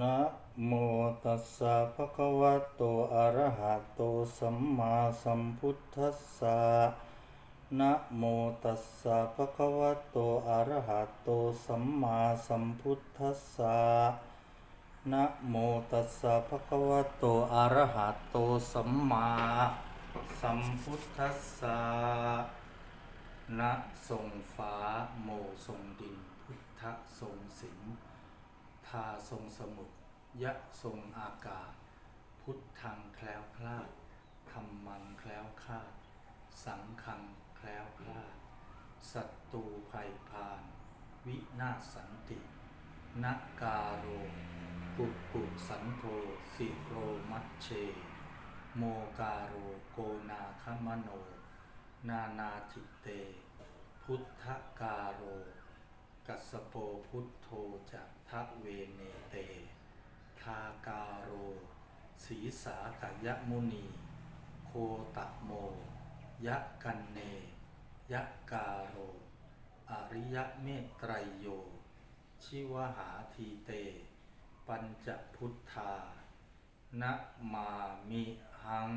นะโมตัสสะภะคะวะโตอะระหะโตสัมมาสัมพุทธัสสะนะโมตัสสะภะคะวะโตอะระหะโตสัมมาสัมพุทธัสสะนะโมตัสสะภะคะวะโตอะระหะโตสัมมาสัมพุทธัสสะนะทรงฟ้าโมทรงดิน พุทธทรงสิง ทาทรงสมุทรยะทรงอากาศ พุทธังแคล้วคลาดธรรมังแคล้วคลาด สังฆังแคล้วคลาดศัตรูภัยพาน วินาศสันตินกาโรกุกุสันโธสิโรมัชเช โมกาโรโกนาคมโน นานาทิเต พุทธกาโร กัสโปพุทโธจะทะเวเนเต ทาการโรศีสากยมุนี โคตะโม ยะกันเน ยะกาโร อริยเมตไตรโย ชิวหาทีเต ปัญจพุทธานะมามิหัง